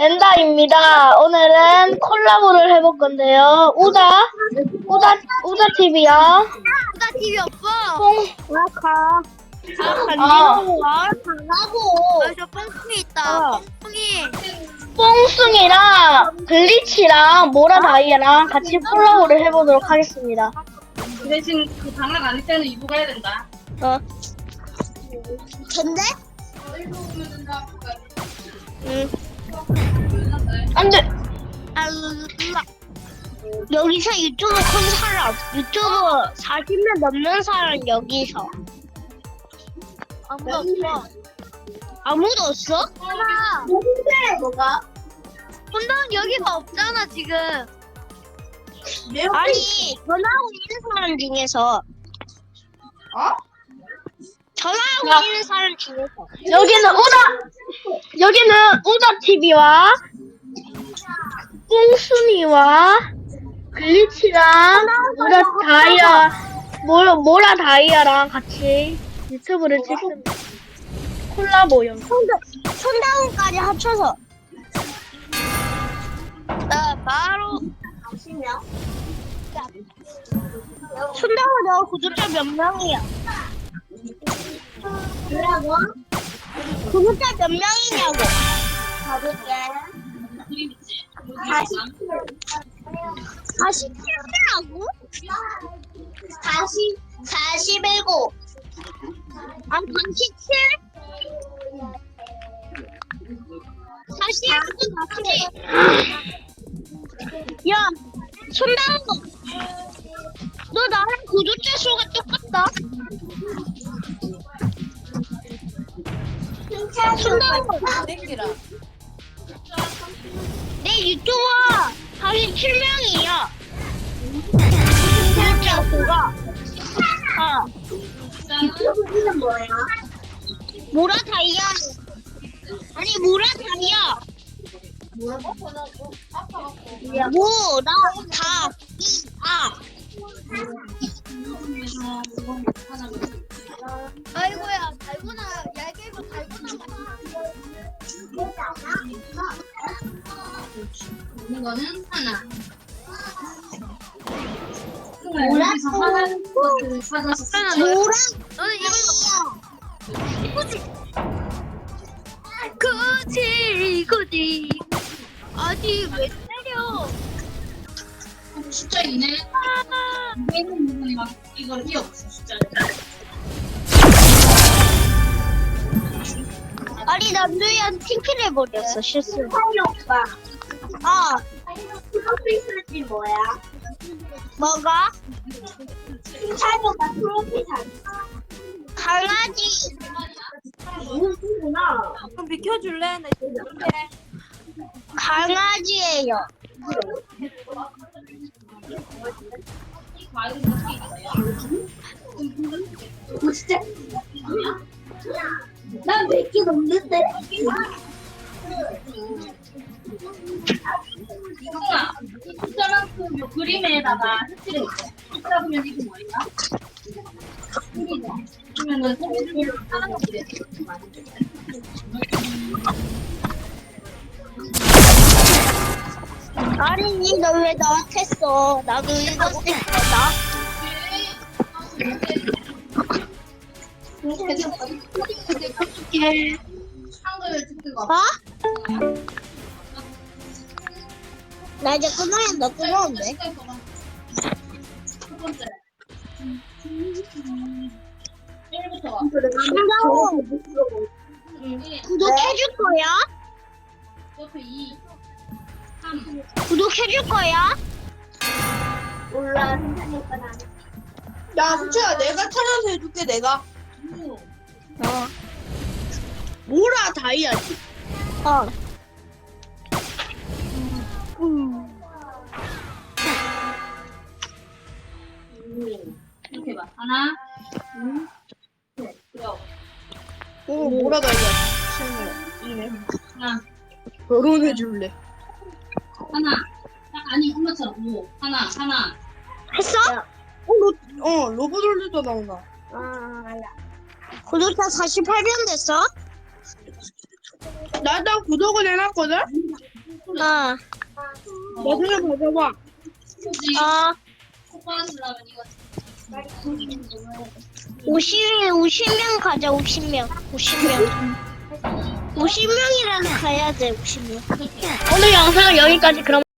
엔다입니다. 오늘은 콜라보를 해볼 건데요. 우다, 우다, 우다 TV야. 나 TV 없어. 뽕, 아까 아, 가고 여기서 뽕뽕이 있다. 어. 뽕뽕이. 뽕숭이랑 글리치랑 모라다이아랑 같이 콜라보를 해보도록 하겠습니다. 그 대신 그 방학 아닐 때는 이부가 해야 된다. 어, 근데 응. 여기서 유튜브 큰 사람 유튜브 40명 넘는 사람 여기서 아무도 없어. 아무도 없어? 뭐가? 혼자는 여기가 없잖아 지금. 아니 전화하고 있는 사람 중에서 어? 전화하고 야. 있는 사람 중에서 여기는 우다! 여기는 우다 TV와 꽁순이와 글리치랑 모라 다이아 모라, 모라 다이아랑 같이 유튜브를 찍은 콜라보 영상 손다운까지 합쳐서. 나 바로. 몇명 손다운 너 구독자 몇 명이야? 뭐라고? 구독자 몇 명이냐고. 가볼게. 40, 40개라고? 40, 47. 아, 47? 47도 나지? 야, 손다운 너 나랑 구조대 수가 똑같다. 손다운 거. 땡기라. 내 유튜버 47명이야. 구독자 수가. 어. 유튜브는 뭐야? 모라 다이아. 아니 모라 다이아. 모라 다이아. 있는 거는 하나. 여기서 하나 것을 찾아서 너. 모라 너는 이거 이거지. 그지 이거지. 아니 왜 때려? 숫자 2네. 아, 200은 부분이 막 이걸 이 없어 숫자를. 아니 남도현 팀킬 해버렸어 실수로. 오빠. 아. 프로필 뭐야? 뭐가? 칭찬오가 프로필 강아지. 무슨구나. 좀 비켜줄래? 나 진짜. 강아지예요. 있어요? 진짜. 난몇 개 넘는데? 이거가 숫자만큼 요 그림에다가 색칠해 있어. 숫자 보면 이게 그려. 아린이 너 왜 나한테 써? 나도 읽었을 거다. 한글 찍는 거. 어? 나 이제 끊어야 너 끊었는데. 첫 번째. 1부터. 신경호 구독해줄 거야? 옆에 2, 3, 구독해줄 거야? 야, 수채야, 내가 찾아서 해줄게, 내가. 6, 어. 뭐라 다이아지. 어. 하나, 둘, 셋. 어, 뭐라 다이아지. 이네. 하나, 결혼해 줄래. 하나. 딱 아니, 엄마처럼 5. 하나, 하나. 했어? 어, 로, 어, 로봇월드도 나오나. 구독자 48명 됐어? 나 일단 구독은 해놨거든? 아, 가져봐. 아, 오빠 주려면 이거 50, 50명 가자, 50명. 50명. 50명이라도 가야 돼, 50명. 오늘 영상은 여기까지 그럼